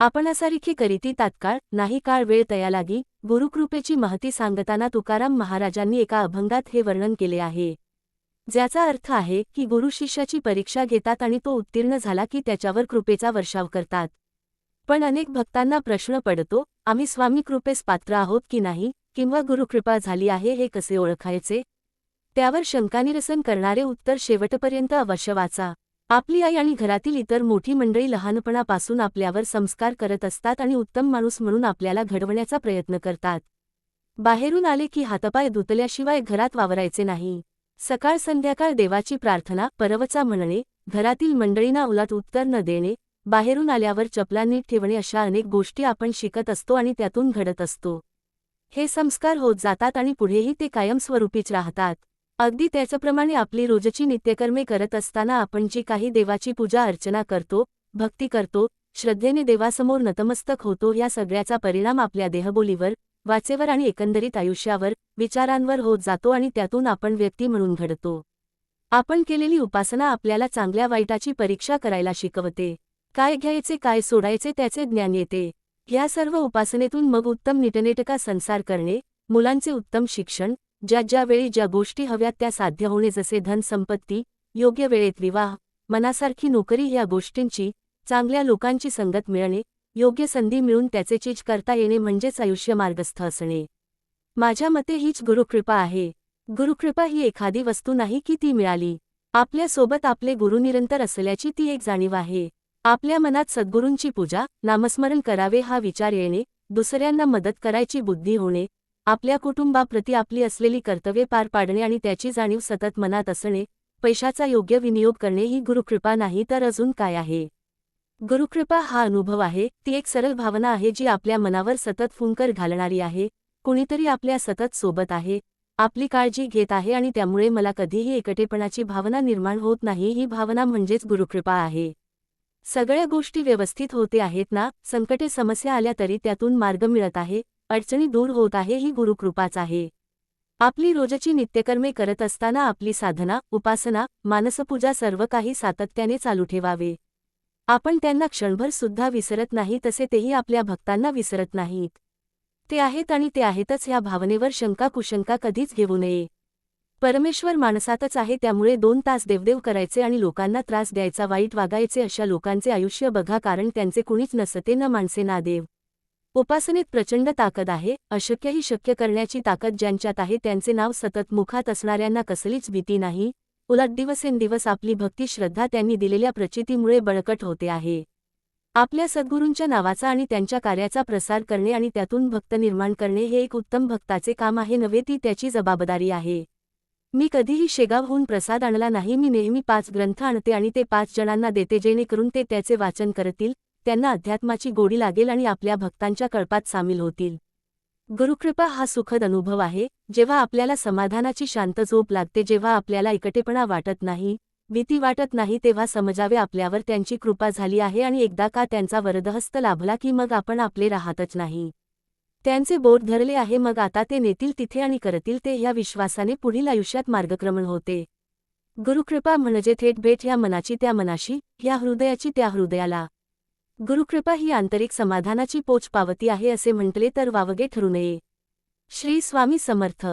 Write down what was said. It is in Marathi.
आपणासारखी करीती तात्काळ नाही काळ वेळ तया लागी गुरुकृपेची महती सांगताना तुकाराम महाराजांनी एका अभंगात हे वर्णन केले आहे. ज्याचा अर्थ आहे की गुरु शिष्याची परीक्षा घेतात आणि तो उत्तीर्ण झाला की त्याच्यावर कृपेचा वर्षाव करतात. पण अनेक भक्तांना प्रश्न पडतो आम्ही स्वामी कृपेस पात्र आहोत की नाही किंवा गुरुकृपा झाली आहे हे कसे ओळखायचे? त्यावर शंकानिरसन करणारे उत्तर शेवटपर्यंत अवश्य वाचा. आपली आई आणि घरातील इतर मोठी मंडळी लहानपणापासून आपल्यावर संस्कार करत असतात आणि उत्तम माणूस म्हणून आपल्याला घडवण्याचा प्रयत्न करतात. बाहेरून आले की हातपाय धुतल्याशिवाय घरात वावरायचे नाही. सकाळ संध्याकाळ देवाची प्रार्थना परवचा म्हणणे घरातील मंडळींना उलाट उत्तर न देणे बाहेरून आल्यावर चपला नीट ठेवणे अशा अनेक गोष्टी आपण शिकत असतो आणि त्यातून घडत असतो. हे संस्कार होत जातात आणि पुढेही ते कायमस्वरूपीच राहतात. अगदी त्याचप्रमाणे आपली रोजची नित्यकर्मे करत असताना आपण जी काही देवाची पूजा अर्चना करतो भक्ती करतो श्रद्धेने देवासमोर नतमस्तक होतो या सगळ्याचा परिणाम आपल्या देहबोलीवर वाचेवर आणि एकंदरीत आयुष्यावर विचारांवर होत जातो आणि त्यातून आपण व्यक्ती म्हणून घडतो. आपण केलेली उपासना आपल्याला चांगल्या वाईटाची परीक्षा करायला शिकवते. काय घ्यायचे काय सोडायचे त्याचे ज्ञान येते. या सर्व उपासनेतून मग उत्तम नीटनेटका संसार करणे मुलांचे उत्तम शिक्षण ज्या ज्या वेळी ज्या गोष्टी हव्यात त्या साध्य होणे जसे धनसंपत्ती योग्य वेळेत विवाह मनासारखी नोकरी ह्या गोष्टींची चांगल्या लोकांची संगत मिळणे योग्य संधी मिळून त्याचे चीज करता येणे म्हणजेच आयुष्य मार्गस्थ असणे. माझ्या मते हीच गुरुकृपा आहे. गुरुकृपा ही एखादी वस्तू नाही की ती मिळाली. आपल्यासोबत आपले गुरु निरंतर असल्याची ती एक जाणीव आहे. आपल्या मनात सद्गुरूंची पूजा नामस्मरण करावे हा विचार येणे दुसऱ्यांना मदत करायची बुद्धी होणे आपल्या कुटुंबाप्रती आपली असलेली कर्तव्ये पार पाडणे आणि त्याची जाणीव सतत मनात असणे पैशाचा योग्य विनियोग करणे ही गुरुकृपा नाही तर अजून काय आहे? गुरुकृपा हा अनुभव आहे ती एक सरळ भावना आहे जी आपल्या मनावर सतत फुंकर घालणारी आहे कुणीतरी आपल्या सतत सोबत आहे आपली काळजी घेत आहे आणि त्यामुळे मला कधीही एकटेपणाची भावना निर्माण होत नाही ही भावना म्हणजेच गुरुकृपा आहे. सगळ्या गोष्टी व्यवस्थित होते आहेत ना संकटे समस्या आल्या तरी त्यातून मार्ग मिळत आहे अडचणी दूर होत आहे ही गुरुकृपाच आहे. आपली रोजची नित्यकर्मे करत असताना आपली साधना उपासना मानसपूजा सर्व काही सातत्याने चालू ठेवावे. आपण त्यांना क्षणभर सुद्धा विसरत नाही तसे तेही आपल्या भक्तांना विसरत नाहीत. ते आहेत आणि ते आहेतच ह्या भावनेवर शंका कुशंका कधीच घेऊ नये. परमेश्वर माणसातच आहे त्यामुळे दोन तास देवदेव करायचे आणि लोकांना त्रास द्यायचा वाईट वागायचे अशा लोकांचे आयुष्य बघा कारण त्यांचे कुणीच नसते न माणसे ना देव. उपासनेत प्रचंड ताकद आहे अशक्यही शक्य करण्याची ताकद ज्यांच्यात आहे त्यांचे नाव सतत मुखात असणाऱ्यांना कसलीच भीती नाही. उलट दिवसेंदिवस आपली भक्ती श्रद्धा त्यांनी दिलेल्या प्रचितीमुळे बळकट होते आहे. आपल्या सद्गुरूंच्या नावाचा आणि त्यांच्या कार्याचा प्रसार करणे आणि त्यातून भक्त निर्माण करणे हे एक उत्तम भक्ताचे काम आहे नव्हे ती त्याची जबाबदारी आहे. मी कधीही शेगावहून प्रसाद आणला नाही मी नेहमी पाच ग्रंथ आणते आणि ते पाच जणांना देते जेणेकरून ते त्याचे वाचन करतील त्यांना अध्यात्माची गोडी लागेल आणि आपल्या भक्तांच्या कळपात सामील होतील. गुरुकृपा हा सुखद अनुभव आहे जेव्हा आपल्याला समाधानाची शांत झोप लागते जेव्हा आपल्याला इकटेपणा वाटत नाही भीती वाटत नाही तेव्हा समजावे आपल्यावर त्यांची कृपा झाली आहे आणि एकदा का त्यांचा वरदहस्त लाभला की मग आपण आपले राहतच नाही. त्यांचे बोट धरले आहे मग आता ते नेतील तिथे आणि करतील ते ह्या विश्वासाने पुढील आयुष्यात मार्गक्रमण होते. गुरुकृपा म्हणजे थेट भेट ह्या मनाची त्या मनाशी या हृदयाची त्या हृदयाला. गुरुकृपा ही आंतरिक समाधानाची पोच पावती आहे असे म्हटले तर वावगे ठरू नये. श्री स्वामी समर्थ.